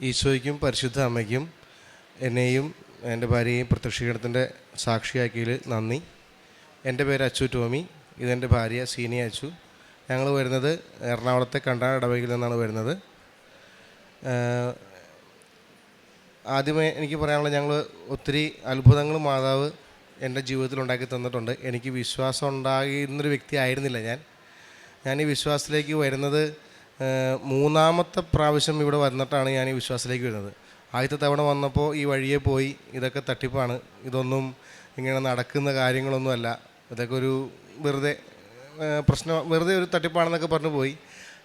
ഈശോയ്ക്കും പരിശുദ്ധ അമ്മയ്ക്കും എന്നെയും എന്റെ ഭാര്യയെയും പ്രത്യക്ഷീകരണത്തിന്റെ സാക്ഷിയാക്കിയതിൽ നന്ദി. എന്റെ പേര് അച്ചു ടോമി. ഇതെന്റെ ഭാര്യ സീനിയ അച്ചു. ഞങ്ങൾ വരുന്നത് എറണാകുളത്തെ കണ്ടാ ഇടവകയിൽ നിന്നാണ് വരുന്നത്. ആദ്യമേ എനിക്ക് പറയാനുള്ളത് ഞങ്ങൾ ഒത്തിരി അത്ഭുതങ്ങൾ മാതാവ് എന്റെ ജീവിതത്തിൽ ഉണ്ടാക്കി തന്നിട്ടുണ്ട്. എനിക്ക് വിശ്വാസം ഉണ്ടാകുന്നൊരു വ്യക്തി ആയിരുന്നില്ല ഞാൻ. ഞാൻ ഈ വിശ്വാസത്തിലേക്ക് വരുന്നത് മൂന്നാമത്തെ പ്രാവശ്യം ഇവിടെ വന്നിട്ടാണ് ഞാൻ ഈ വിശ്വാസത്തിലേക്ക് വരുന്നത്. ആദ്യത്തെ തവണ വന്നപ്പോൾ ഈ വഴിയെ പോയി ഇതൊക്കെ തട്ടിപ്പാണ്. ഇതൊന്നും ഇങ്ങനെ നടക്കുന്ന കാര്യങ്ങളൊന്നുമല്ല. ഇതൊക്കെ ഒരു വെറുതെ പ്രശ്നം വെറുതെ ഒരു തട്ടിപ്പാണെന്നൊക്കെ പറഞ്ഞു പോയി.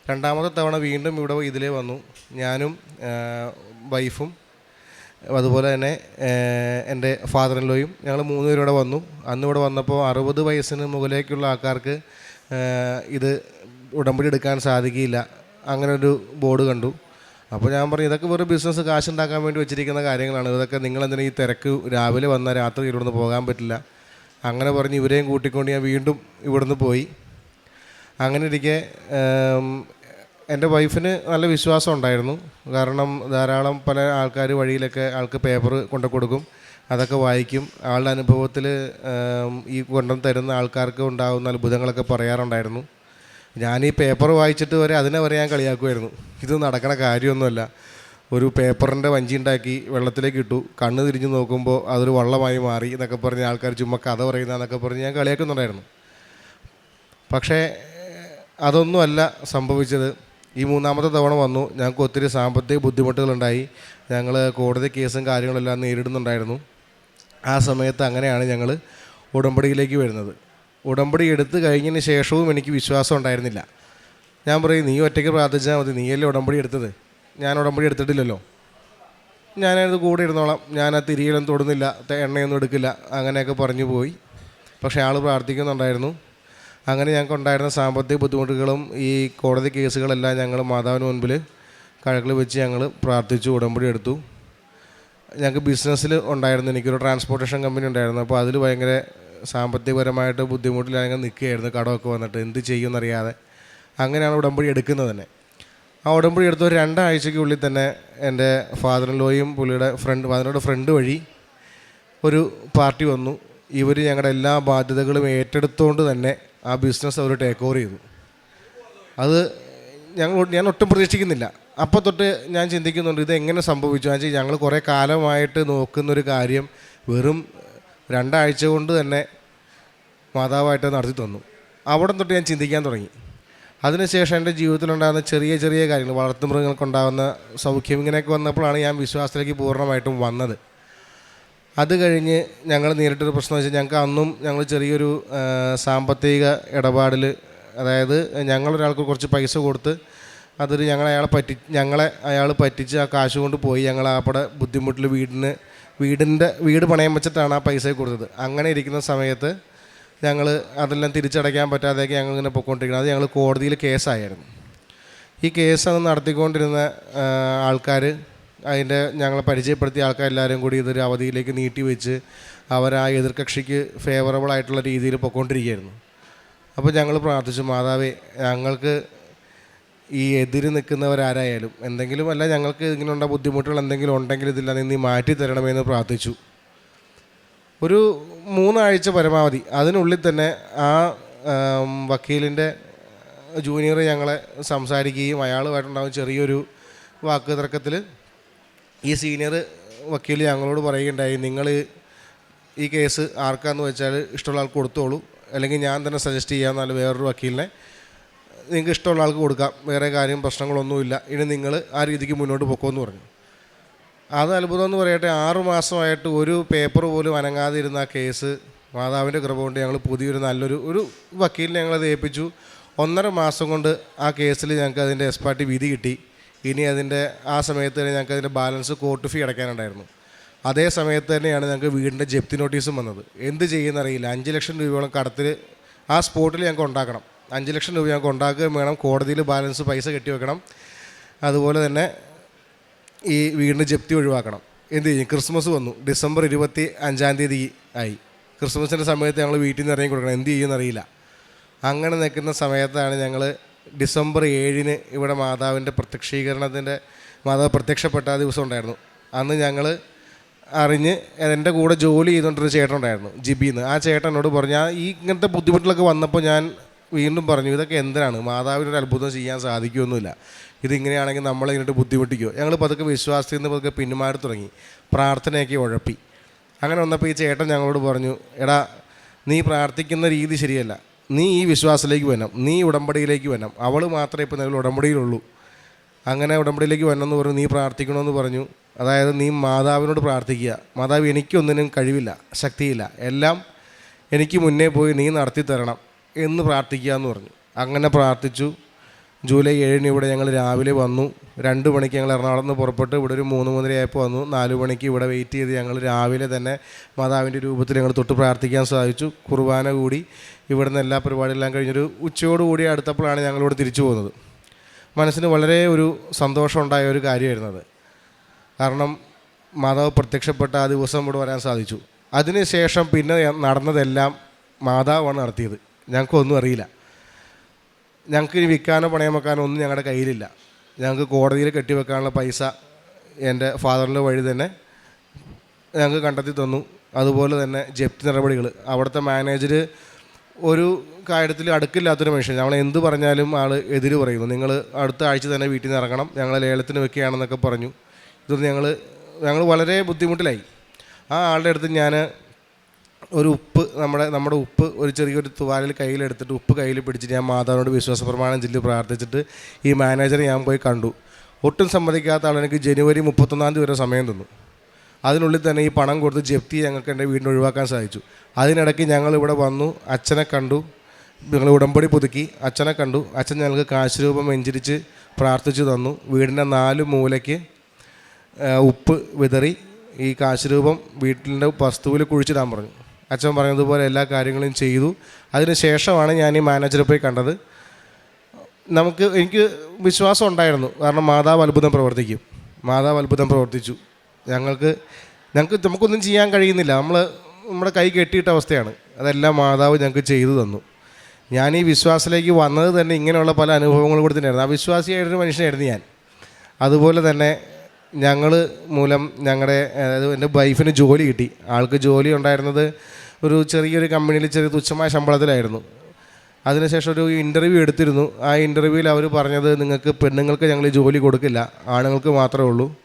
രണ്ടാമത്തെ തവണ വീണ്ടും ഇവിടെ ഇതിലേ വന്നു. ഞാനും വൈഫും അതുപോലെ തന്നെ എന്റെ ഫാദർ ഇൻലോയും ഞങ്ങൾ മൂന്ന് പേരും ഇവിടെ വന്നു. അന്ന് ഇവിടെ വന്നപ്പോൾ അറുപത് വയസ്സിന് മുകളിലേക്കുള്ള ആൾക്കാർക്ക് ഇത് ഉടമ്പടി എടുക്കാൻ സാധിക്കില്ല അങ്ങനെ ഒരു ബോർഡ് കണ്ടു. അപ്പോൾ ഞാൻ പറഞ്ഞു ഇതൊക്കെ വെറും ബിസിനസ് കാശ് ഉണ്ടാക്കാൻ വേണ്ടി വെച്ചിരിക്കുന്ന കാര്യങ്ങളാണ്. ഇതൊക്കെ നിങ്ങളെന്തിനാ ഈ തിരക്ക് രാവിലെ വന്നാൽ രാത്രി ഇവിടുന്ന് പോകാൻ പറ്റില്ല? അങ്ങനെ പറഞ്ഞ് ഇവരെയും കൂട്ടിക്കൊണ്ട് ഞാൻ വീണ്ടും ഇവിടുന്ന് പോയി. അങ്ങനെ ഇരിക്കെ എന്റെ വൈഫിന് നല്ല വിശ്വാസം ഉണ്ടായിരുന്നു. കാരണം ധാരാളം പല ആൾക്കാർ വഴിയിലൊക്കെ ആൾക്ക് പേപ്പർ കൊണ്ടു കൊടുക്കും അതൊക്കെ വായിക്കും. ആളുടെ അനുഭവത്തിൽ ഈ കൊണ്ടു തരുന്ന ആൾക്കാർക്ക് ഉണ്ടാകുന്ന അത്ഭുതങ്ങളൊക്കെ പറയാറുണ്ടായിരുന്നു. ഞാൻ ഈ പേപ്പർ വായിച്ചിട്ട് വരെ അതിനെ വരെ ഞാൻ കളിയാക്കുമായിരുന്നു ഇത് നടക്കണ കാര്യമൊന്നുമല്ല. ഒരു പേപ്പറിന്റെ വഞ്ചി ഉണ്ടാക്കി വെള്ളത്തിലേക്ക് ഇട്ടു. കണ്ണ് തിരിഞ്ഞ് നോക്കുമ്പോൾ അതൊരു വള്ളമായി മാറി എന്നൊക്കെ പറഞ്ഞ് ആൾക്കാർ ചുമ്മാ കഥ പറയുന്നതെന്നൊക്കെ പറഞ്ഞ് ഞാൻ കളിയാക്കുന്നുണ്ടായിരുന്നു. പക്ഷേ അതൊന്നുമല്ല സംഭവിച്ചത്. ഈ മൂന്നാമത്തെ തവണ വന്നു. ഞങ്ങൾക്ക് ഒത്തിരി സാമ്പത്തിക ബുദ്ധിമുട്ടുകളുണ്ടായി. ഞങ്ങൾ കോടതി കേസും കാര്യങ്ങളെല്ലാം നേരിടുന്നുണ്ടായിരുന്നു. ആ സമയത്ത് അങ്ങനെയാണ് ഞങ്ങൾ ഉടമ്പടിയിലേക്ക് വരുന്നത്. ഉടമ്പടി എടുത്തു കഴിഞ്ഞതിന് ശേഷവും എനിക്ക് വിശ്വാസം ഉണ്ടായിരുന്നില്ല. ഞാൻ പറയും നീ ഒറ്റയ്ക്ക് പ്രാർത്ഥിച്ചാൽ മതി. നീയല്ലേ ഉടമ്പടി എടുത്തത്? ഞാൻ ഉടമ്പടി എടുത്തിട്ടില്ലല്ലോ. ഞാനത് കൂടെ ഇരുന്നോളാം. ഞാൻ ആ തിരിയിലൊന്നും തൊടുന്നില്ല എണ്ണയൊന്നും എടുക്കില്ല അങ്ങനെയൊക്കെ പറഞ്ഞു പോയി. പക്ഷേ ആൾ പ്രാർത്ഥിക്കുന്നുണ്ടായിരുന്നു. അങ്ങനെ ഞങ്ങൾക്ക് ഉണ്ടായിരുന്ന സാമ്പത്തിക ബുദ്ധിമുട്ടുകളും ഈ കോടതി കേസുകളെല്ലാം ഞങ്ങൾ മാതാവിന് മുൻപിൽ കഴക്കിൽ വെച്ച് ഞങ്ങൾ പ്രാർത്ഥിച്ചു ഉടമ്പടി എടുത്തു. ഞങ്ങൾക്ക് ബിസിനസ്സിൽ ഉണ്ടായിരുന്നു. എനിക്കൊരു ട്രാൻസ്പോർട്ടേഷൻ കമ്പനി ഉണ്ടായിരുന്നു. അപ്പോൾ അതിൽ ഭയങ്കര സാമ്പത്തികപരമായിട്ട് ബുദ്ധിമുട്ടിൽ ഞങ്ങൾ നിൽക്കുകയായിരുന്നു. കടമൊക്കെ വന്നിട്ട് എന്ത് ചെയ്യുമെന്നറിയാതെ അങ്ങനെയാണ് ഉടമ്പടി എടുക്കുന്നത് തന്നെ. ആ ഉടമ്പടി എടുത്ത ഒരു രണ്ടാഴ്ചയ്ക്കുള്ളിൽ തന്നെ എന്റെ ഫാദർ ലോയും പുള്ളിയുടെ ഫ്രണ്ട് ഫാദറിന്റെ ഫ്രണ്ട് വഴി ഒരു പാർട്ടി വന്നു. ഇവർ ഞങ്ങളുടെ എല്ലാ ബാധ്യതകളും ഏറ്റെടുത്തുകൊണ്ട് തന്നെ ആ ബിസിനസ് അവർ ടേക്ക് ഓവർ ചെയ്തു. അത് ഞങ്ങൾ ഞാൻ ഒട്ടും പ്രതീക്ഷിക്കുന്നില്ല. അപ്പോൾ തൊട്ട് ഞാൻ ചിന്തിക്കുന്നുണ്ട് ഇത് എങ്ങനെ സംഭവിച്ചു? എന്ന് വെച്ചാൽ ഞങ്ങൾ കുറേ കാലമായിട്ട് നോക്കുന്നൊരു കാര്യം വെറും രണ്ടാഴ്ച കൊണ്ട് തന്നെ മാതാവായിട്ട് നടത്തി തന്നു. അവിടെ തൊട്ട് ഞാൻ ചിന്തിക്കാൻ തുടങ്ങി. അതിനുശേഷം എന്റെ ജീവിതത്തിലുണ്ടാകുന്ന ചെറിയ ചെറിയ കാര്യങ്ങൾ വളർത്തുമൃഗങ്ങൾക്കുണ്ടാകുന്ന സൗഖ്യം ഇങ്ങനെയൊക്കെ വന്നപ്പോഴാണ് ഞാൻ വിശ്വാസത്തിലേക്ക് പൂർണമായിട്ടും വന്നത്. അത് കഴിഞ്ഞ് ഞങ്ങൾ നേരിട്ടൊരു പ്രശ്നം വെച്ചാൽ ഞങ്ങൾക്ക് അന്നും ഞങ്ങൾ ചെറിയൊരു സാമ്പത്തിക ഇടപാടിൽ അതായത് ഞങ്ങളൊരാൾക്ക് കുറച്ച് പൈസ കൊടുത്ത് അതൊരു ഞങ്ങളെ അയാളെ പറ്റി ഞങ്ങളെ അയാൾ പറ്റിച്ച് ആ കാശ് കൊണ്ട് പോയി ഞങ്ങൾ അവിടെ ബുദ്ധിമുട്ടിൽ വീടിന് വീടിന്റെ വീട് പണയം വെച്ചിട്ടാണ് ആ പൈസ കൊടുത്തത്. അങ്ങനെ ഇരിക്കുന്ന സമയത്ത് ഞങ്ങൾ അതെല്ലാം തിരിച്ചടയ്ക്കാൻ പറ്റാതെയൊക്കെ ഞങ്ങൾ ഇങ്ങനെ പൊയ്ക്കൊണ്ടിരിക്കുന്നത് അത് ഞങ്ങൾ കോടതിയിൽ കേസായിരുന്നു. ഈ കേസ് അന്ന് നടത്തിക്കൊണ്ടിരുന്ന ആൾക്കാർ അതിന്റെ ഞങ്ങളെ പരിചയപ്പെടുത്തിയ ആൾക്കാരെല്ലാവരും കൂടി ഇതൊരു അവധിയിലേക്ക് നീട്ടി വെച്ച് അവർ ആ എതിർകക്ഷിക്ക് ഫേവറബിൾ ആയിട്ടുള്ള രീതിയിൽ പൊയ്ക്കൊണ്ടിരിക്കുകയായിരുന്നു അപ്പോൾ ഞങ്ങൾ പ്രാർത്ഥിച്ചു മാതാവേ ഞങ്ങൾക്ക് ഈ എതിര് നിൽക്കുന്നവരാരായാലും എന്തെങ്കിലും അല്ല ഞങ്ങൾക്ക് ഇങ്ങനെയുള്ള ബുദ്ധിമുട്ടുകൾ എന്തെങ്കിലും ഉണ്ടെങ്കിൽ ഇതില്ല നീ മാറ്റി തരണമെന്ന് പ്രാർത്ഥിച്ചു. ഒരു മൂന്നാഴ്ച പരമാവധി. അതിനുള്ളിൽ തന്നെ ആ വക്കീലിന്റെ ജൂനിയർ ഞങ്ങളെ സംസാരിക്കുകയും അയാളുമായിട്ടുണ്ടാകും ചെറിയൊരു വാക്ക് തർക്കത്തിൽ ഈ സീനിയർ വക്കീൽ ഞങ്ങളോട് പറയുകയുണ്ടായി നിങ്ങൾ ഈ കേസ് ആർക്കാന്ന് വെച്ചാൽ ഇഷ്ടമുള്ള ആൾക്ക് കൊടുത്തോളൂ. അല്ലെങ്കിൽ ഞാൻ തന്നെ സജസ്റ്റ് ചെയ്യാമെന്നാൽ വേറൊരു വക്കീലിനെ. നിങ്ങൾക്ക് ഇഷ്ടമുള്ള ആൾക്ക് കൊടുക്കാം. വേറെ കാര്യം പ്രശ്നങ്ങളൊന്നുമില്ല. ഇനി നിങ്ങൾ ആ രീതിക്ക് മുന്നോട്ട് പൊക്കോന്ന് പറഞ്ഞു. അത് അത്ഭുതം എന്ന് പറയട്ടെ ആറുമാസമായിട്ട് ഒരു പേപ്പർ പോലും അനങ്ങാതിരുന്ന ആ കേസ് മാതാവിന്റെ കൃപ കൊണ്ട് ഞങ്ങൾ പുതിയൊരു നല്ലൊരു ഒരു വക്കീലിനെ ഞങ്ങളത് ഏൽപ്പിച്ചു. ഒന്നര മാസം കൊണ്ട് ആ കേസിൽ ഞങ്ങൾക്ക് അതിന്റെ എക്സ്പാർട്ടി വിധി കിട്ടി. ഇനി അതിന്റെ ആ സമയത്ത് തന്നെ ഞങ്ങൾക്ക് അതിന്റെ ബാലൻസ് കോർട്ട് ഫീ അടയ്ക്കാനുണ്ടായിരുന്നു. അതേ സമയത്ത് തന്നെയാണ് ഞങ്ങൾക്ക് വീടിന്റെ ജപ്തി നോട്ടീസും വന്നത്. എന്ത് ചെയ്യുന്നറിയില്ല അഞ്ച് ലക്ഷം രൂപയോളം കടത്തിൽ ആ സ്പോട്ടിൽ ഞങ്ങൾക്ക് ഉണ്ടാക്കണം. അഞ്ച് ലക്ഷം രൂപ ഞങ്ങൾക്ക് ഉണ്ടാക്കുകയും വേണം. കോടതിയിൽ ബാലൻസ് പൈസ കെട്ടി വെക്കണം അതുപോലെ തന്നെ ഈ വീടിന്റെ ജപ്തി ഒഴിവാക്കണം. എന്ത് ചെയ്യും? ക്രിസ്മസ് വന്നു. ഡിസംബർ ഇരുപത്തി അഞ്ചാം തീയതി ആയി. ക്രിസ്മസിന്റെ സമയത്ത് ഞങ്ങൾ വീട്ടിൽ നിന്ന് ഇറങ്ങി കൊടുക്കണം. എന്ത് ചെയ്യുമെന്ന് അറിയില്ല അങ്ങനെ നിൽക്കുന്ന സമയത്താണ് ഞങ്ങൾ ഡിസംബർ ഏഴിന് ഇവിടെ മാതാവിന്റെ പ്രത്യക്ഷീകരണത്തിന്റെ മാതാവ് പ്രത്യക്ഷപ്പെട്ട ദിവസം ഉണ്ടായിരുന്നു. അന്ന് ഞങ്ങൾ അറിഞ്ഞ് എന്റെ കൂടെ ജോലി ചെയ്തുകൊണ്ടൊരു ചേട്ടൻ ഉണ്ടായിരുന്നു ജിബിന്ന്. ആ ചേട്ടനോട് പറഞ്ഞു ആ ഈ ഇങ്ങനത്തെ ബുദ്ധിമുട്ടിലൊക്കെ വന്നപ്പോൾ ഞാൻ വീണ്ടും പറഞ്ഞു ഇതൊക്കെ എന്തിനാണ്? മാതാവിനൊരു അത്ഭുതം ചെയ്യാൻ സാധിക്കുമൊന്നുമില്ല ഇതിങ്ങനെയാണെങ്കിൽ നമ്മളെ ഇങ്ങോട്ട് ബുദ്ധിമുട്ടിക്കുമോ ഞങ്ങൾ പതുക്കെ വിശ്വാസത്തിൽ നിന്ന് പതുക്കെ പിന്മാറി തുടങ്ങി. പ്രാർത്ഥനയൊക്കെ ഉഴപ്പി. അങ്ങനെ വന്നപ്പോൾ ഈ ചേട്ടൻ ഞങ്ങളോട് പറഞ്ഞു എടാ നീ പ്രാർത്ഥിക്കുന്ന രീതി ശരിയല്ല. നീ ഈ വിശ്വാസത്തിലേക്ക് വരണം. നീ ഉടമ്പടിയിലേക്ക് വരണം. അവൾ മാത്രമേ ഇപ്പോൾ നിലവിൽ ഉടമ്പടിയിലുള്ളൂ. അങ്ങനെ ഉടമ്പടിയിലേക്ക് വരണമെന്ന് പറഞ്ഞു നീ പ്രാർത്ഥിക്കണമെന്ന് പറഞ്ഞു. അതായത് നീ മാതാവിനോട് പ്രാർത്ഥിക്കുക. മാതാവ് എനിക്കൊന്നിനും കഴിവില്ല ശക്തിയില്ല. എല്ലാം എനിക്ക് മുന്നേ പോയി നീ നടത്തി തരണം എന്ന് പ്രാർത്ഥിക്കുക എന്ന് പറഞ്ഞു. അങ്ങനെ പ്രാർത്ഥിച്ചു. ജൂലൈ ഏഴിന് ഇവിടെ ഞങ്ങൾ രാവിലെ വന്നു. രണ്ട് മണിക്ക് ഞങ്ങൾ എറണാകുളത്ത് നിന്ന് പുറപ്പെട്ട് ഇവിടെ ഒരു മൂന്ന് മൂന്നരയായപ്പോൾ വന്നു. നാല് മണിക്ക് ഇവിടെ വെയിറ്റ് ചെയ്ത് ഞങ്ങൾ രാവിലെ തന്നെ മാതാവിന്റെ രൂപത്തിൽ ഞങ്ങൾ തൊട്ട് പ്രാർത്ഥിക്കാൻ സാധിച്ചു. കുർബാന കൂടി ഇവിടുന്ന് എല്ലാ പരിപാടികളെല്ലാം കഴിഞ്ഞൊരു ഉച്ചയോടുകൂടി അടുത്തപ്പോഴാണ് ഞങ്ങളിവിടെ തിരിച്ചു പോകുന്നത്. മനസ്സിന് വളരെ ഒരു സന്തോഷമുണ്ടായ ഒരു കാര്യമായിരുന്നു അത്. കാരണം മാതാവ് പ്രത്യക്ഷപ്പെട്ട ആ ദിവസം ഇവിടെ വരാൻ സാധിച്ചു. അതിനുശേഷം പിന്നെ നടന്നതെല്ലാം മാതാവാണ് നടത്തിയത്. ഞങ്ങൾക്കൊന്നും അറിയില്ല. ഞങ്ങൾക്ക് ഇനി വിൽക്കാനോ പണയം വെക്കാനോ ഒന്നും ഞങ്ങളുടെ കയ്യിലില്ല. ഞങ്ങൾക്ക് കോടതിയിൽ കെട്ടിവെക്കാനുള്ള പൈസ എന്റെ ഫാദറിന്റെ വഴി തന്നെ ഞങ്ങൾക്ക് കണ്ടെത്തി തന്നു. അതുപോലെ തന്നെ ജപ്തി നടപടികൾ. അവിടുത്തെ മാനേജർ ഒരു കാര്യത്തിൽ അടുക്കില്ലാത്തൊരു മനുഷ്യൻ. നമ്മൾ എന്ത് പറഞ്ഞാലും ആൾ എതിര് പറയുന്നു. നിങ്ങൾ അടുത്ത ആഴ്ച തന്നെ വീട്ടിൽ നിന്ന് ഇറങ്ങണം. ഞങ്ങൾ ലേലത്തിന് വെക്കുകയാണെന്നൊക്കെ പറഞ്ഞു. ഇതൊന്നും ഞങ്ങൾ ഞങ്ങൾ വളരെ ബുദ്ധിമുട്ടിലായി. ആ ആളുടെ അടുത്ത് ഞാൻ ഒരു ഉപ്പ് നമ്മുടെ നമ്മുടെ ഉപ്പ് ഒരു ചെറിയൊരു തുവാലിൽ കയ്യിലെടുത്തിട്ട് ഉപ്പ് കയ്യിൽ പിടിച്ചിട്ട് ഞാൻ മാതാവിനോട് വിശ്വാസ പ്രമാണം ചൊല്ലി പ്രാർത്ഥിച്ചിട്ട് ഈ മാനേജറെ ഞാൻ പോയി കണ്ടു. ഒട്ടും സമ്മതിക്കാത്ത ആൾ എനിക്ക് ജനുവരി മുപ്പത്തൊന്നാം തീയതി വരെ സമയം തന്നു. അതിനുള്ളിൽ തന്നെ ഈ പണം കൊടുത്ത് ജപ്തി ഞങ്ങൾക്ക് എന്റെ വീടിന് ഒഴിവാക്കാൻ സാധിച്ചു അതിനിടയ്ക്ക് ഞങ്ങൾ ഇവിടെ വന്നു അച്ഛനെ കണ്ടു ഞങ്ങൾ ഉടമ്പടി പുതുക്കി അച്ഛനെ കണ്ടു അച്ഛൻ ഞങ്ങൾക്ക് കാശ് രൂപം വെഞ്ചരിച്ച് പ്രാർത്ഥിച്ചു തന്നു. വീടിന്റെ നാല് മൂലയ്ക്ക് ഉപ്പ് വിതറി ഈ കാശ് രൂപം വീട്ടിന്റെ വസ്തുവിൽ കുഴിച്ചിടാൻ പറഞ്ഞു. അച്ഛൻ പറഞ്ഞതുപോലെ എല്ലാ കാര്യങ്ങളും ചെയ്തു. അതിനുശേഷമാണ് ഞാൻ ഈ മാനേജറെ പോയി കണ്ടത്. നമുക്ക് എനിക്ക് വിശ്വാസം ഉണ്ടായിരുന്നു. കാരണം മാതാവ് അത്ഭുതം പ്രവർത്തിക്കും. മാതാവ് അത്ഭുതം പ്രവർത്തിച്ചു. ഞങ്ങൾക്ക് ഞങ്ങൾക്ക് നമുക്കൊന്നും ചെയ്യാൻ കഴിയുന്നില്ല. നമ്മൾ നമ്മുടെ കൈ കെട്ടിയിട്ട അവസ്ഥയാണ്. അതെല്ലാം മാതാവ് ഞങ്ങൾക്ക് ചെയ്തു തന്നു. ഞാൻ ഈ വിശ്വാസത്തിലേക്ക് വന്നത് തന്നെ ഇങ്ങനെയുള്ള പല അനുഭവങ്ങളും കൂടി തന്നെയായിരുന്നു. അവിശ്വാസിയായിട്ടൊരു മനുഷ്യനായിരുന്നു ഞാൻ. അതുപോലെ തന്നെ ഞങ്ങൾ മൂലം ഞങ്ങളുടെ അതായത് എന്റെ വൈഫിന് ജോലി കിട്ടി. ആൾക്ക് ജോലി ഉണ്ടായിരുന്നത് ഒരു ചെറിയൊരു കമ്പനിയിൽ ചെറിയ തുച്ഛമായ ശമ്പളത്തിലായിരുന്നു. അതിനുശേഷം ഒരു ഇന്റർവ്യൂ എടുത്തിരുന്നു. ആ ഇന്റർവ്യൂവിൽ അവർ പറഞ്ഞത് നിങ്ങൾക്ക് പെണ്ണുങ്ങൾക്ക് ഞങ്ങൾ ജോലി കൊടുക്കില്ല. ആണുങ്ങൾക്ക് മാത്രമേ ഉള്ളൂ.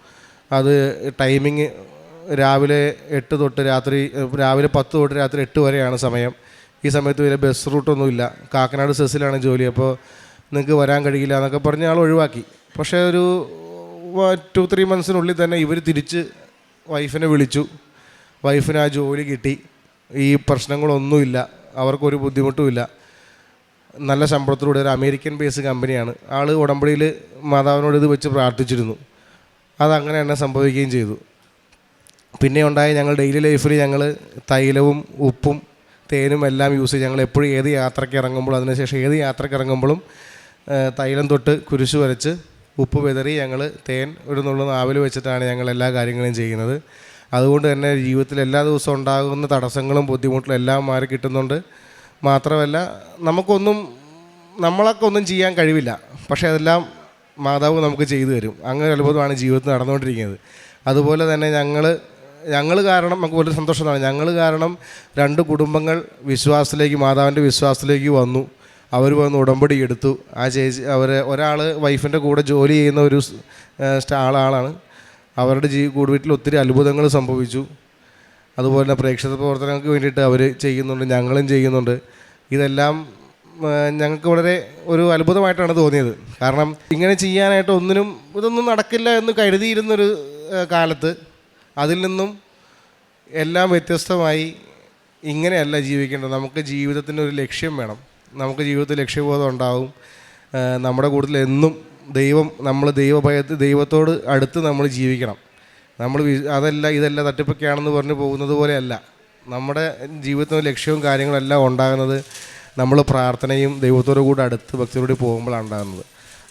അത് ടൈമിങ് രാവിലെ എട്ട് തൊട്ട് രാത്രി രാവിലെ പത്ത് തൊട്ട് രാത്രി എട്ട് വരെയാണ് സമയം. ഈ സമയത്ത് വലിയ ബസ് റൂട്ടൊന്നുമില്ല കാക്കനാട് സെസ്സിലാണ് ജോലി. അപ്പോൾ നിങ്ങൾക്ക് വരാൻ കഴിയില്ല എന്നൊക്കെ പറഞ്ഞ് ആൾ ഒഴിവാക്കി പക്ഷേ ഒരു ടു ത്രീ മന്ത്സിനുള്ളിൽ തന്നെ ഇവർ തിരിച്ച് വൈഫിനെ വിളിച്ചു. വൈഫിന് ആ ജോലി കിട്ടി. ഈ പ്രശ്നങ്ങളൊന്നുമില്ല. അവർക്കൊരു ബുദ്ധിമുട്ടുമില്ല. നല്ല ശമ്പളത്തിലൂടെ ഒരു അമേരിക്കൻ ബേസ് കമ്പനിയാണ് ആൾ ഉടമ്പടിയിൽ മാതാവിനോട് ഇത് വെച്ച് പ്രാർത്ഥിച്ചിരുന്നു. അതങ്ങനെ തന്നെ സംഭവിക്കുകയും ചെയ്തു. പിന്നെ ഉണ്ടായ ഞങ്ങൾ ഡെയിലി ലൈഫിൽ ഞങ്ങൾ തൈലവും ഉപ്പും തേനും എല്ലാം യൂസ് ചെയ്യും ഞങ്ങൾ എപ്പോഴും ഏത് യാത്രയ്ക്ക് ഇറങ്ങുമ്പോൾ അതിനുശേഷം ഏത് യാത്രയ്ക്ക് ഇറങ്ങുമ്പോഴും തൈലം തൊട്ട് കുരിശ് വരച്ച് ഉപ്പ് വിതറി ഞങ്ങൾ തേൻ ഒരു നാവിൽ വെച്ചിട്ടാണ് ഞങ്ങൾ എല്ലാ കാര്യങ്ങളും ചെയ്യുന്നത്. അതുകൊണ്ട് തന്നെ ജീവിതത്തിൽ എല്ലാ ദിവസവും ഉണ്ടാകുന്ന തടസ്സങ്ങളും ബുദ്ധിമുട്ടും എല്ലാം മാറി കിട്ടുന്നുണ്ട്. മാത്രമല്ല നമുക്കൊന്നും നമ്മളൊക്കെ ഒന്നും ചെയ്യാൻ കഴിവില്ല. പക്ഷേ അതെല്ലാം മാതാവ് നമുക്ക് ചെയ്തു തരും. അങ്ങനെ അത്ഭുതമാണ് ജീവിതത്തിൽ നടന്നുകൊണ്ടിരിക്കുന്നത്. അതുപോലെ തന്നെ ഞങ്ങൾ ഞങ്ങൾ കാരണം നമുക്ക് വലിയ സന്തോഷമാണ് ഞങ്ങൾ കാരണം രണ്ട് കുടുംബങ്ങൾ വിശ്വാസത്തിലേക്ക് മാതാവിന്റെ വിശ്വാസത്തിലേക്ക് വന്നു. അവർ വന്ന് ഉടമ്പടി എടുത്തു. ആ ചേച്ചി അവർ ഒരാൾ വൈഫിന്റെ കൂടെ ജോലി ചെയ്യുന്ന ഒരു ആളാണ്. അവരുടെ ജീ കൂട് വീട്ടിൽ ഒത്തിരി അത്ഭുതങ്ങൾ സംഭവിച്ചു. അതുപോലെ തന്നെ പ്രേക്ഷക പ്രവർത്തനങ്ങൾക്ക് വേണ്ടിയിട്ട് അവർ ചെയ്യുന്നുണ്ട് ഞങ്ങളും ചെയ്യുന്നുണ്ട്. ഇതെല്ലാം ഞങ്ങൾക്ക് വളരെ ഒരു അത്ഭുതമായിട്ടാണ് തോന്നിയത്. കാരണം ഇങ്ങനെ ചെയ്യാനായിട്ട് ഒന്നിനും ഇതൊന്നും നടക്കില്ല എന്ന് കരുതിയിരുന്നൊരു കാലത്ത് അതിൽ നിന്നും എല്ലാം വ്യത്യസ്തമായി ഇങ്ങനെയല്ല ജീവിക്കേണ്ടത്. നമുക്ക് ജീവിതത്തിന്റെ ഒരു ലക്ഷ്യം വേണം. നമുക്ക് ജീവിതത്തിൽ ലക്ഷ്യബോധം ഉണ്ടാവും. നമ്മുടെ കൂടുതൽ എന്നും ദൈവം നമ്മൾ ദൈവഭയത്ത് ദൈവത്തോട് അടുത്ത് നമ്മൾ ജീവിക്കണം. നമ്മൾ അതല്ല ഇതല്ല തട്ടിപ്പൊക്കെയാണെന്ന് പറഞ്ഞ് പോകുന്നത് പോലെയല്ല. നമ്മുടെ ജീവിതത്തിന്റെ ലക്ഷ്യവും കാര്യങ്ങളെല്ലാം ഉണ്ടാകുന്നത് നമ്മൾ പ്രാർത്ഥനയും ദൈവത്തോടു കൂടെ അടുത്ത് ഭക്തിയോട് പോകുമ്പോഴാണ് ഉണ്ടാകുന്നത്.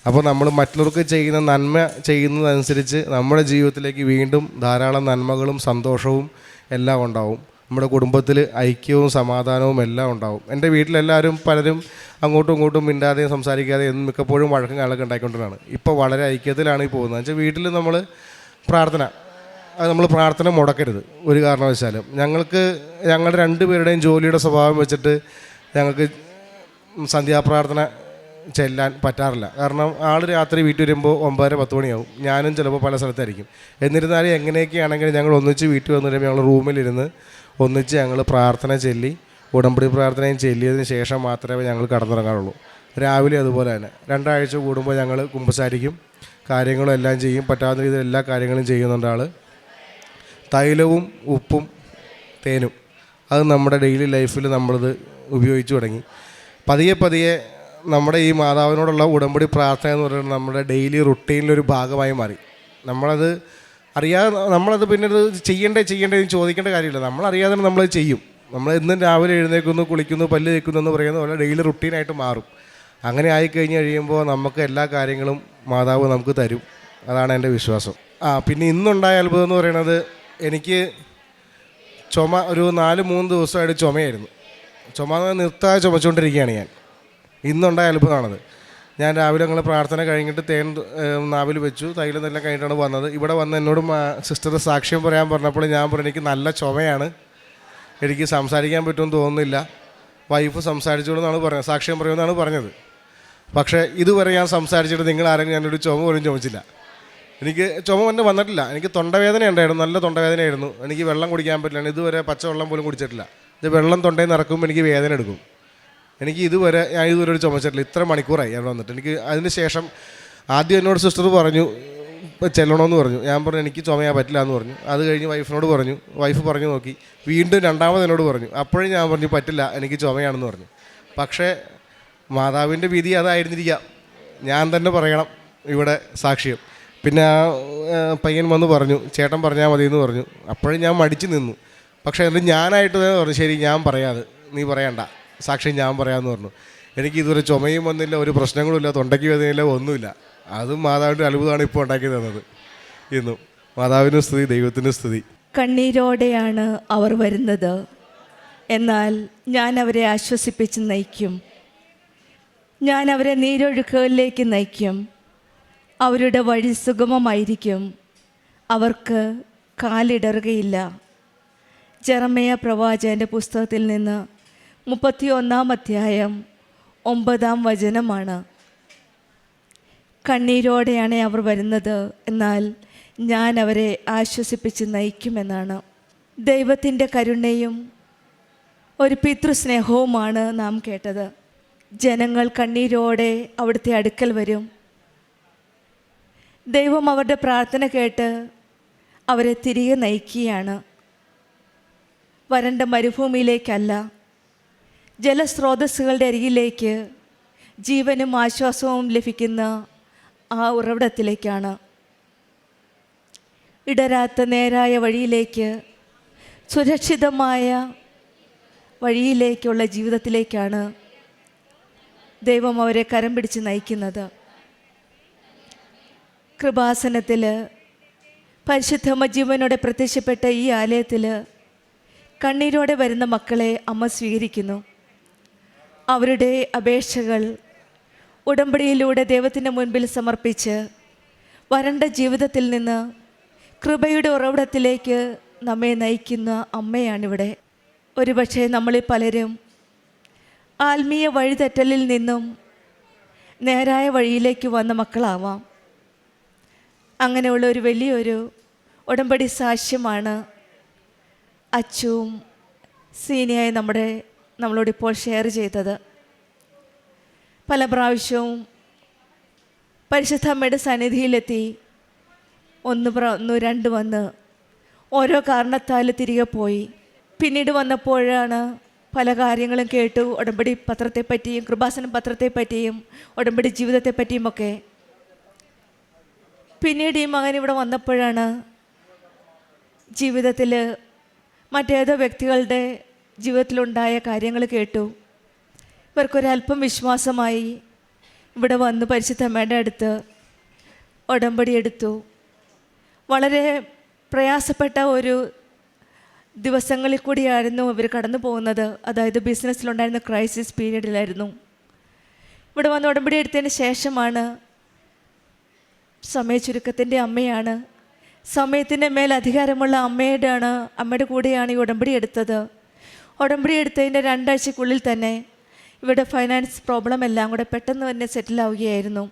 അപ്പോൾ നമ്മൾ മറ്റുള്ളവർക്ക് ചെയ്യുന്ന നന്മ ചെയ്യുന്നതനുസരിച്ച് നമ്മുടെ ജീവിതത്തിലേക്ക് വീണ്ടും ധാരാളം നന്മകളും സന്തോഷവും എല്ലാം ഉണ്ടാവും. നമ്മുടെ കുടുംബത്തിൽ ഐക്യവും സമാധാനവും എല്ലാം ഉണ്ടാവും. എന്റെ വീട്ടിലെല്ലാവരും പലരും അങ്ങോട്ടും ഇങ്ങോട്ടും മിണ്ടാതെയും സംസാരിക്കാതെയും എന്നും മിക്കപ്പോഴും വഴക്കും കാലൊക്കെ ഉണ്ടായിക്കൊണ്ടിരുന്നതാണ്. ഇപ്പോൾ വളരെ ഐക്യത്തിലാണ് ഈ പോകുന്നത്. വെച്ചാൽ വീട്ടിൽ നമ്മൾ പ്രാർത്ഥന അത് നമ്മൾ പ്രാർത്ഥന മുടക്കരുത്. ഒരു കാരണവശാലും ഞങ്ങൾക്ക് ഞങ്ങളുടെ രണ്ട് പേരുടെയും ജോലിയുടെ സ്വഭാവം വെച്ചിട്ട് ഞങ്ങൾക്ക് സന്ധ്യാപ്രാർത്ഥന ചെല്ലാൻ പറ്റാറില്ല. കാരണം ആൾ രാത്രി വീട്ടിൽ വരുമ്പോൾ ഒമ്പതര പത്ത് മണിയാവും. ഞാനും ചിലപ്പോൾ പല സ്ഥലത്തായിരിക്കും. എന്നിരുന്നാലും എങ്ങനെയൊക്കെയാണെങ്കിലും ഞങ്ങൾ ഒന്നിച്ച് വീട്ടിൽ വന്നു കഴിയുമ്പോൾ ഞങ്ങൾ റൂമിലിരുന്ന് ഒന്നിച്ച് ഞങ്ങൾ പ്രാർത്ഥന ചൊല്ലി ഉടമ്പടി പ്രാർത്ഥനയും ചൊല്ലിയതിന് ശേഷം മാത്രമേ ഞങ്ങൾ കടന്നിറങ്ങാറുള്ളൂ. രാവിലെ അതുപോലെ തന്നെ. രണ്ടാഴ്ച കൂടുമ്പോൾ ഞങ്ങൾ കുമ്പസാരിക്കും കാര്യങ്ങളും എല്ലാം ചെയ്യും പറ്റാവുന്ന രീതിയിൽ എല്ലാ കാര്യങ്ങളും ചെയ്യുന്നുണ്ട് ആൾ തൈലവും ഉപ്പും തേനും അത് നമ്മുടെ ഡെയിലി ലൈഫിൽ നമ്മളിത് ഉപയോഗിച്ചു തുടങ്ങി. പതിയെ പതിയെ നമ്മുടെ ഈ മാതാവിനോടുള്ള ഉടമ്പടി പ്രാർത്ഥന എന്ന് പറയുന്നത് നമ്മുടെ ഡെയിലി റുട്ടീനിലൊരു ഭാഗമായി മാറി. നമ്മളത് അറിയാതെ നമ്മളത് പിന്നെ ഇത് ചെയ്യണ്ടേ ചെയ്യണ്ടേ എന്ന് ചോദിക്കേണ്ട കാര്യമില്ല. നമ്മളറിയാതെ തന്നെ നമ്മളത് ചെയ്യും. നമ്മൾ എന്നും രാവിലെ എഴുന്നേക്കുന്നു കുളിക്കുന്നു പല്ല് തേക്കുന്നു എന്ന് പറയുന്ന പോലെ ഡെയിലി റുട്ടീനായിട്ട് മാറും. അങ്ങനെ ആയിക്കഴിഞ്ഞ് കഴിയുമ്പോൾ നമുക്ക് എല്ലാ കാര്യങ്ങളും മാതാവ് നമുക്ക് തരും. അതാണ് എന്റെ വിശ്വാസം. ആ പിന്നെ ഇന്നുണ്ടായ അത്ഭുതം എന്ന് പറയുന്നത് എനിക്ക് ചുമ ഒരു നാല് മൂന്ന് ദിവസമായിട്ട് ചുമയായിരുന്നു. ചുമ നിർത്താതെ ചുമച്ചുകൊണ്ടിരിക്കുകയാണ് ഞാൻ. ഇന്നുണ്ടായ അത്ഭുതമാണത്. ഞാൻ രാവിലെ ഞങ്ങൾ പ്രാർത്ഥന കഴിഞ്ഞിട്ട് തേൻ നാവിൽ വെച്ചു. തൈലം എല്ലാം കഴിഞ്ഞിട്ടാണ് വന്നത്. ഇവിടെ വന്ന് എന്നോട് സിസ്റ്റർ സാക്ഷ്യം പറയാൻ പറഞ്ഞപ്പോൾ ഞാൻ പറഞ്ഞു എനിക്ക് നല്ല ചുമയാണ് എനിക്ക് സംസാരിക്കാൻ പറ്റുമെന്ന് തോന്നുന്നില്ല. വൈഫ് സംസാരിച്ചോളൂ എന്നാണ് പറഞ്ഞത്. സാക്ഷ്യം പറയുമെന്നാണ് പറഞ്ഞത്. പക്ഷേ ഇതുവരെ ഞാൻ സംസാരിച്ചിട്ട് നിങ്ങൾ ആരെങ്കിലും ഞാനൊരു ചുമ പോലും ചുമച്ചില്ല എനിക്ക് ചുമ തന്നെ വന്നിട്ടില്ല. എനിക്ക് തൊണ്ടവേദന ഉണ്ടായിരുന്നു. നല്ല തൊണ്ടവേദനയായിരുന്നു. എനിക്ക് വെള്ളം കുടിക്കാൻ പറ്റില്ല. ഇതുവരെ പച്ചവെള്ളം പോലും കുടിച്ചിട്ടില്ല. ഇത് വെള്ളം തൊണ്ടയിൽ നിന്ന് ഇറക്കുമ്പോൾ എനിക്ക് വേദന എടുക്കും. എനിക്ക് ഇതുവരെ ഞാൻ ഇതുവരെ ഒരു ചുമച്ചിട്ടില്ല. ഇത്ര മണിക്കൂറായി ഞാൻ വന്നിട്ട്. എനിക്ക് അതിന് ശേഷം ആദ്യം എന്നോട് സിസ്റ്റർ പറഞ്ഞു "ഇപ്പം ചെല്ലണമെന്ന് പറഞ്ഞു. ഞാൻ പറഞ്ഞു എനിക്ക് ചുമയാൻ പറ്റില്ല എന്ന് പറഞ്ഞു. അത് കഴിഞ്ഞ് വൈഫിനോട് പറഞ്ഞു. വൈഫ് പറഞ്ഞു നോക്കി. വീണ്ടും രണ്ടാമത് എന്നോട് പറഞ്ഞു. അപ്പോഴും ഞാൻ പറഞ്ഞു പറ്റില്ല എനിക്ക് ചുമയാണെന്ന് പറഞ്ഞു. പക്ഷേ മാതാവിന്റെ വിധി അതായിരുന്നിരിക്കാം. ഞാൻ തന്നെ പറയണം ഇവിടെ സാക്ഷ്യം. പിന്നെ ആ, പയ്യൻ വന്ന് പറഞ്ഞു ചേട്ടൻ പറഞ്ഞാൽ മതി എന്ന് പറഞ്ഞു. അപ്പോഴും ഞാൻ മടിച്ചു നിന്നു. പക്ഷേ എന്നിട്ട് ഞാനായിട്ട് തന്നെ പറഞ്ഞു ശരി ഞാൻ പറയാതെ നീ പറയണ്ട. സാക്ഷ്യം ഞാൻ പറയാമെന്ന് പറഞ്ഞു. എനിക്ക് ഇതുവരെ ചുമയും വന്നില്ല ഒരു പ്രശ്നങ്ങളുമില്ല തൊണ്ടയ്ക്ക് വേദനയില്ല ഒന്നുമില്ല. അതും മാതാവിന്റെ അത്ഭുതമാണ് ഇപ്പോൾ ഉണ്ടാക്കി തന്നത്. ഇന്നും മാതാവിനും സ്തുതി ദൈവത്തിനും സ്തുതി. കണ്ണീരോടെയാണ് അവർ വരുന്നത്. എന്നാൽ ഞാൻ അവരെ ആശ്വസിപ്പിച്ച് നയിക്കും. ഞാൻ അവരെ നീരൊഴുക്കുകളിലേക്ക് നയിക്കും. അവരുടെ വഴി സുഗമമായിരിക്കും. അവർക്ക് കാലിടറുകയില്ല. ജെറമയ പ്രവാചകന്റെ പുസ്തകത്തിൽ നിന്ന് മുപ്പത്തിയൊന്നാം അധ്യായം ഒമ്പതാം വചനമാണ്. കണ്ണീരോടെയാണ് അവർ വരുന്നത്. എന്നാൽ ഞാൻ അവരെ ആശ്വസിപ്പിച്ച് നയിക്കുമെന്നാണ്. ദൈവത്തിന്റെ കരുണയും ഒരു പിതൃസ്നേഹവുമാണ് നാം കേട്ടത്. ജനങ്ങൾ കണ്ണീരോടെ അവിടുത്തെ അടുക്കൽ വരും. ദൈവം അവരുടെ പ്രാർത്ഥന കേട്ട് അവരെ തിരികെ നയിക്കുകയാണ്. വരണ്ട മരുഭൂമിയിലേക്കല്ല ജലസ്രോതസ്സുകളുടെ അരികിലേക്ക് ജീവനും ആശ്വാസവും ലഭിക്കുന്ന ആ ഉറവിടത്തിലേക്കാണ്. ഇടരാത്ത നേരായ വഴിയിലേക്ക് സുരക്ഷിതമായ വഴിയിലേക്കുള്ള ജീവിതത്തിലേക്കാണ് ദൈവം അവരെ കരം പിടിച്ച് നയിക്കുന്നത്. കൃപാസനത്തിൽ പരിശുദ്ധമ്മ ജീവനോടെ പ്രത്യക്ഷപ്പെട്ട ഈ ആലയത്തിൽ കണ്ണീരോടെ വരുന്ന മക്കളെ അമ്മ സ്വീകരിക്കുന്നു. അവരുടെ അപേക്ഷകൾ ഉടമ്പടിയിലൂടെ ദൈവത്തിന്റെ മുൻപിൽ സമർപ്പിച്ച് വരണ്ട ജീവിതത്തിൽ നിന്ന് കൃപയുടെ ഉറവിടത്തിലേക്ക് നമ്മെ നയിക്കുന്ന അമ്മയാണിവിടെ. ഒരുപക്ഷെ നമ്മളിൽ പലരും ആത്മീയ വഴിതെറ്റലിൽ നിന്നും നേരായ വഴിയിലേക്ക് വന്ന മക്കളാവാം. അങ്ങനെയുള്ള ഒരു വലിയൊരു ഉടമ്പടി സാക്ഷ്യമാണ് അച്ചുവും സീനിയായ നമ്മുടെ നമ്മളോട് ഇപ്പോൾ ഷെയർ ചെയ്തത്. പല പ്രാവശ്യവും പരിശുദ്ധ അമ്മയുടെ സന്നിധിയിലെത്തി ഒന്ന് പ്ര ഒന്ന് രണ്ട് വന്ന് ഓരോ കാരണത്താൽ തിരികെ പോയി. പിന്നീട് വന്നപ്പോഴാണ് പല കാര്യങ്ങളും കേട്ടു. ഉടമ്പടി പത്രത്തെപ്പറ്റിയും കൃപാസനം പത്രത്തെപ്പറ്റിയും ഉടമ്പടി ജീവിതത്തെപ്പറ്റിയുമൊക്കെ പിന്നീട് ഈ മകൻ ഇവിടെ വന്നപ്പോഴാണ് ജീവിതത്തിൽ മറ്റേതോ വ്യക്തികളുടെ ജീവിതത്തിലുണ്ടായ കാര്യങ്ങൾ കേട്ടു. ഇവർക്കൊരല്പം വിശ്വാസമായി ഇവിടെ വന്ന് പരിശുദ്ധമ്മയുടെ അടുത്ത് ഉടമ്പടി എടുത്തു. വളരെ പ്രയാസപ്പെട്ട ഒരു ദിവസങ്ങളിൽ കൂടിയായിരുന്നു ഇവർ കടന്നു പോകുന്നത്. അതായത് ബിസിനസ്സിലുണ്ടായിരുന്ന ക്രൈസിസ് പീരീഡിലായിരുന്നു. ഇവിടെ വന്ന് ഉടമ്പടി എടുത്തതിന് ശേഷമാണ് സമയ ചുരുക്കത്തിന്റെ അമ്മയാണ്. സമയത്തിന്റെ മേൽ അധികാരമുള്ള അമ്മയുടെയാണ് അമ്മയുടെ കൂടെയാണ് ഈ ഉടമ്പടി എടുത്തത്. ഉടമ്പടി എടുത്തതിന്റെ രണ്ടാഴ്ചക്കുള്ളിൽ തന്നെ ഇവിടെ ഫൈനാൻസ് പ്രോബ്ലം എല്ലാം കൂടെ പെട്ടെന്ന് തന്നെ സെറ്റിലാവുകയായിരുന്നു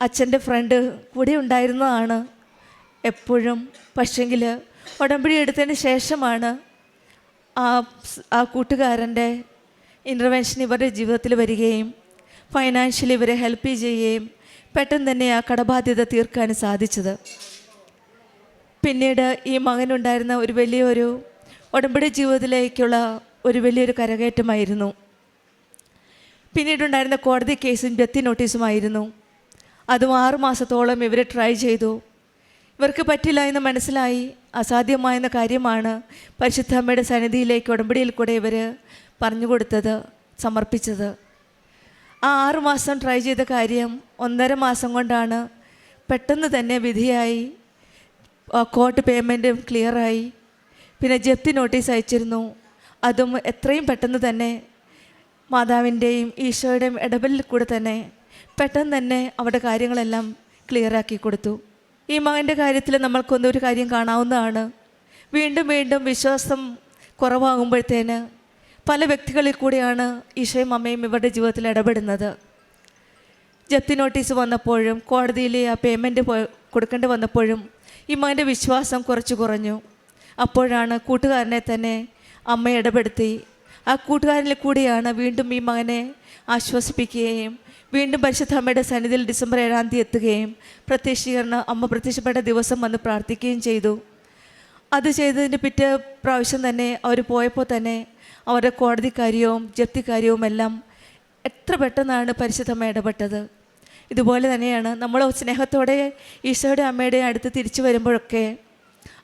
അച്ഛന്റെ ഫ്രണ്ട് കൂടെ ഉണ്ടായിരുന്നതാണ് എപ്പോഴും. പക്ഷെങ്കിൽ ഉടമ്പടി എടുത്തതിന് ശേഷമാണ് ആ ആ കൂട്ടുകാരന്റെ ഇന്റർവെൻഷൻ ഇവരുടെ ജീവിതത്തിൽ വരികയും ഫൈനാൻഷ്യലി ഇവരെ ഹെൽപ്പ് ചെയ്യുകയും പെട്ടെന്ന് തന്നെ ആ കടബാധ്യത തീർക്കാൻ സാധിച്ചത്. പിന്നീട് ഈ മകനുണ്ടായിരുന്ന ഒരു വലിയൊരു ഉടമ്പടി ജീവിതത്തിലേക്കുള്ള ഒരു വലിയൊരു കരകയറ്റമായിരുന്നു. പിന്നീടുണ്ടായിരുന്ന കോടതി കേസും ജപ്തി നോട്ടീസുമായിരുന്നു. അതും ആറു മാസത്തോളം ഇവർ ട്രൈ ചെയ്തു. ഇവർക്ക് പറ്റില്ല എന്ന് മനസ്സിലായി. അസാധ്യമായെന്ന കാര്യമാണ് പരിശുദ്ധ അമ്മയുടെ സന്നിധിയിലേക്ക് ഉടമ്പടിയിൽ കൂടെ ഇവർ പറഞ്ഞു കൊടുത്തത് സമർപ്പിച്ചത്. ആ ആറുമാസം ട്രൈ ചെയ്ത കാര്യം ഒന്നര മാസം കൊണ്ടാണ് പെട്ടെന്ന് തന്നെ വിധിയായി കോർട്ട് പേയ്മെന്റും ക്ലിയറായി പിന്നെ ജപ്തി നോട്ടീസ് അയച്ചിരുന്നു. അതും എത്രയും പെട്ടെന്ന് തന്നെ. മാതാവിന്റെയും ഈശോയുടെയും ഇടപെടലിൽ കൂടെ തന്നെ പെട്ടെന്ന് തന്നെ അവിടെ കാര്യങ്ങളെല്ലാം ക്ലിയറാക്കി കൊടുത്തു. ഈ മകന്റെ കാര്യത്തിൽ നമ്മൾക്കൊന്നും ഒരു കാര്യം കാണാവുന്നതാണ്. വീണ്ടും വീണ്ടും വിശ്വാസം കുറവാകുമ്പോഴത്തേന് പല വ്യക്തികളിൽ കൂടിയാണ് ഈശോയും അമ്മയും ഇവരുടെ ജീവിതത്തിൽ ഇടപെടുന്നത്. ജപ്തി നോട്ടീസ് വന്നപ്പോഴും കോടതിയിലെ ആ പേയ്മെന്റ് കൊടുക്കേണ്ടി വന്നപ്പോഴും ഈ മകന്റെ വിശ്വാസം കുറച്ച് കുറഞ്ഞു. അപ്പോഴാണ് കൂട്ടുകാരനെ തന്നെ അമ്മ ഇടപെടുത്തി. ആ കൂട്ടുകാരനിൽ കൂടിയാണ് വീണ്ടും ഈ മകനെ ആശ്വസിപ്പിക്കുകയും വീണ്ടും പരിശുദ്ധ അമ്മയുടെ സന്നിധിയിൽ ഡിസംബർ ഏഴാം തീയതി എത്തുകയും പ്രത്യക്ഷീകരണം അമ്മ പ്രത്യക്ഷപ്പെട്ട ദിവസം വന്ന് പ്രാർത്ഥിക്കുകയും ചെയ്തു. അത് ചെയ്തതിന്റെ പിറ്റേ പ്രാവശ്യം തന്നെ അവർ പോയപ്പോൾ തന്നെ അവരുടെ കോടതി കാര്യവും ജപ്തി കാര്യവും എല്ലാം എത്ര പെട്ടെന്നാണ് പരിശുദ്ധമ്മ ഇടപെട്ടത്. ഇതുപോലെ തന്നെയാണ് നമ്മൾ സ്നേഹത്തോടെ ഈശോയുടെ അമ്മയുടെ അടുത്ത് തിരിച്ചു വരുമ്പോഴൊക്കെ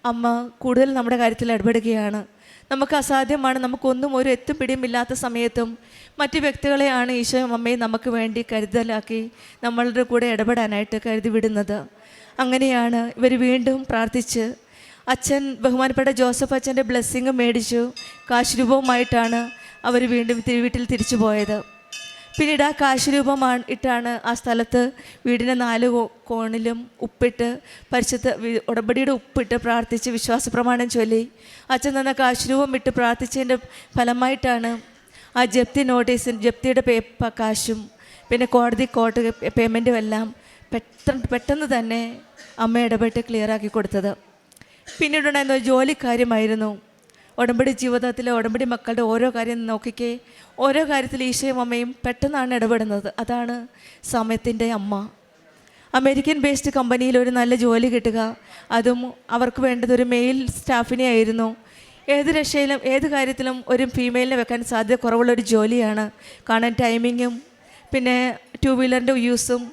അമ്മ കൂടുതൽ നമ്മുടെ കാര്യത്തിൽ ഇടപെടുകയാണ്. നമുക്ക് അസാധ്യമാണ് നമുക്കൊന്നും ഒരു എത്തും പിടിയുമില്ലാത്ത സമയത്തും മറ്റു വ്യക്തികളെയാണ് ഈശോ അമ്മയും നമുക്ക് വേണ്ടി കരുതലാക്കി നമ്മളുടെ കൂടെ ഇടപെടാനായിട്ട് കരുതി വിടുന്നത്. അങ്ങനെയാണ് ഇവർ വീണ്ടും പ്രാർത്ഥിച്ച് അച്ഛൻ ബഹുമാനപ്പെട്ട ജോസഫ് അച്ഛന്റെ ബ്ലെസ്സിങ് മേടിച്ചു. കാശ് രൂപവുമായിട്ടാണ് അവർ വീണ്ടും വീട്ടിൽ തിരിച്ചു പോയത്. പിന്നീട് ആ കാശ് രൂപമാണ് ഇട്ടാണ് ആ സ്ഥലത്ത് വീടിന്റെ നാല് കോണിലും ഉപ്പിട്ട് പരിശുദ്ധ ഉടമ്പടിയുടെ ഉപ്പിട്ട് പ്രാർത്ഥിച്ച് വിശ്വാസ പ്രമാണം ചൊല്ലി. അച്ഛൻ തന്ന കാശ് രൂപം ഇട്ട് പ്രാർത്ഥിച്ചതിന്റെ ഫലമായിട്ടാണ് ആ ജപ്തി നോട്ടീസിന് ജപ്തിയുടെ പേപ്പ കാശും പിന്നെ കോടതി കോർട്ട് പേയ്മെന്റും എല്ലാം പെട്ടെന്ന് പെട്ടെന്ന് തന്നെ അമ്മ ഇടപെട്ട് ക്ലിയറാക്കി കൊടുത്തത്. പിന്നീടുണ്ടായിരുന്ന ജോലിക്കാര്യമായിരുന്നു ഉടമ്പടി ജീവിതത്തിലെ ഉടമ്പടി മക്കളുടെ ഓരോ കാര്യം നോക്കിക്കേ. ഓരോ കാര്യത്തിൽ ഈശയും അമ്മയും പെട്ടെന്നാണ് ഇടപെടുന്നത്. അതാണ് സമയത്തിന്റെ അമ്മ. അമേരിക്കൻ ബേസ്ഡ് കമ്പനിയിൽ ഒരു നല്ല ജോലി കിട്ടുക. അതും അവർക്ക് വേണ്ടത് ഒരു മെയിൽ സ്റ്റാഫിനെ ആയിരുന്നു. ഏത് രക്ഷയിലും ഏത് കാര്യത്തിലും ഒരു ഫീമെയിലിനെ വെക്കാൻ സാധ്യത കുറവുള്ള ഒരു ജോലിയാണ്. കാണാൻ ടൈമിങ്ങും പിന്നെ ടു വീലറിന്റെ യൂസും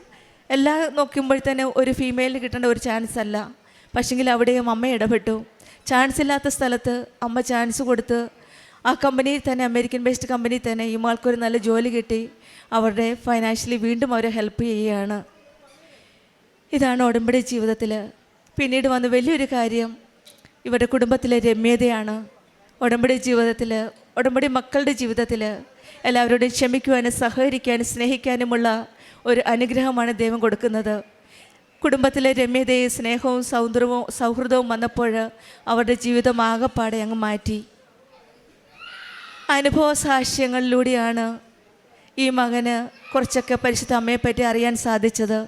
എല്ലാം നോക്കുമ്പോൾ തന്നെ ഒരു ഫീമെയിലിന് കിട്ടേണ്ട ഒരു ചാൻസ് അല്ല. പക്ഷെങ്കിൽ അവിടെയും അമ്മ ഇടപെട്ടു. ചാൻസ് ഇല്ലാത്ത സ്ഥലത്ത് അമ്മ ചാൻസ് കൊടുത്ത് ആ കമ്പനിയിൽ തന്നെ അമേരിക്കൻ ബേസ്ഡ് കമ്പനിയിൽ തന്നെ ഈ ആൾക്കൊരു നല്ല ജോലി കിട്ടി. അവരുടെ ഫൈനാൻഷ്യലി വീണ്ടും അവരെ ഹെൽപ്പ് ചെയ്യുകയാണ്. ഇതാണ് ഉടമ്പടി ജീവിതത്തിൽ പിന്നീട് വന്ന വലിയൊരു കാര്യം ഇവരുടെ കുടുംബത്തിലെ രമ്യതയാണ്. ഉടമ്പടി ജീവിതത്തിൽ ഉടമ്പടി മക്കളുടെ ജീവിതത്തിൽ എല്ലാവരോടും ക്ഷമിക്കുവാനും സഹകരിക്കാനും സ്നേഹിക്കാനുമുള്ള ഒരു അനുഗ്രഹമാണ് ദൈവം കൊടുക്കുന്നത്. കുടുംബത്തിലെ രമ്യതയും സ്നേഹവും സൗന്ദര്യവും സൗഹൃദവും വന്നപ്പോൾ അവരുടെ ജീവിതം ആകപ്പാടെ അങ്ങ് മാറ്റി. അനുഭവ സാക്ഷ്യങ്ങളിലൂടെയാണ് ഈ മകന് കുറച്ചൊക്കെ പരിശുദ്ധ അമ്മയെപ്പറ്റി അറിയാൻ സാധിച്ചത്.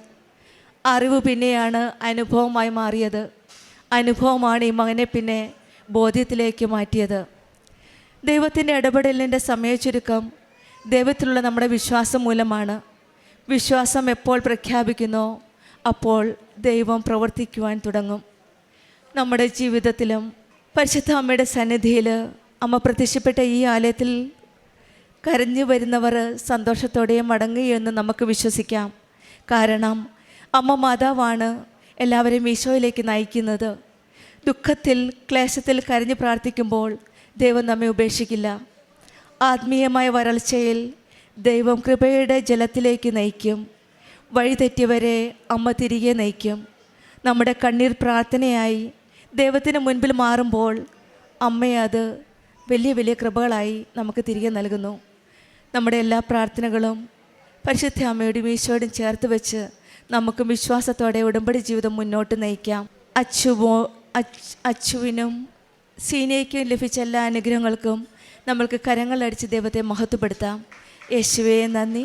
അറിവ് പിന്നെയാണ് അനുഭവമായി മാറിയത്. അനുഭവമാണ് ഈ മകനെ പിന്നെ ബോധ്യത്തിലേക്ക് മാറ്റിയത്. ദൈവത്തിന്റെ ഇടപെടലിന്റെ സമയച്ചുരുക്കം ദൈവത്തിലുള്ള നമ്മുടെ വിശ്വാസം മൂലമാണ്. വിശ്വാസം എപ്പോൾ പ്രഖ്യാപിക്കുന്നോ? അപ്പോൾ ദൈവം പ്രവർത്തിക്കുവാൻ തുടങ്ങും. നമ്മുടെ ജീവിതത്തിലും പരിശുദ്ധ അമ്മയുടെ സന്നിധിയിൽ അമ്മ പ്രത്യക്ഷപ്പെട്ട ഈ ആലയത്തിൽ കരഞ്ഞു വരുന്നവർ സന്തോഷത്തോടെ മടങ്ങുകയെന്ന് നമുക്ക് വിശ്വസിക്കാം. കാരണം അമ്മ മാതാവാണ് എല്ലാവരെയും ഈശോയിലേക്ക് നയിക്കുന്നത്. ദുഃഖത്തിൽ ക്ലേശത്തിൽ കരഞ്ഞു പ്രാർത്ഥിക്കുമ്പോൾ ദൈവം നമ്മെ ഉപേക്ഷിക്കില്ല. ആത്മീയമായ വരൾച്ചയിൽ ദൈവം കൃപയുടെ ജലത്തിലേക്ക് നയിക്കും. വഴിതെറ്റിയവരെ അമ്മ തിരികെ നയിക്കും. നമ്മുടെ കണ്ണീർ പ്രാർത്ഥനയായി ദൈവത്തിന് മുൻപിൽ മാറുമ്പോൾ അമ്മയത് വലിയ വലിയ കൃപകളായി നമുക്ക് തിരികെ നൽകുന്നു. നമ്മുടെ എല്ലാ പ്രാർത്ഥനകളും പരിശുദ്ധ അമ്മയോടും ഈശോയോടും ചേർത്ത് വെച്ച് നമുക്ക് വിശ്വാസത്തോടെ ഉടമ്പടി ജീവിതം മുന്നോട്ട് നയിക്കാം. അച്ചുവോ അച് അച്ചുവിനും സീനയ്ക്കും ലഭിച്ച എല്ലാ അനുഗ്രഹങ്ങൾക്കും നമ്മൾക്ക് കരങ്ങളടിച്ച് ദൈവത്തെ മഹത്വപ്പെടുത്താം. യേശുവേ നന്ദി.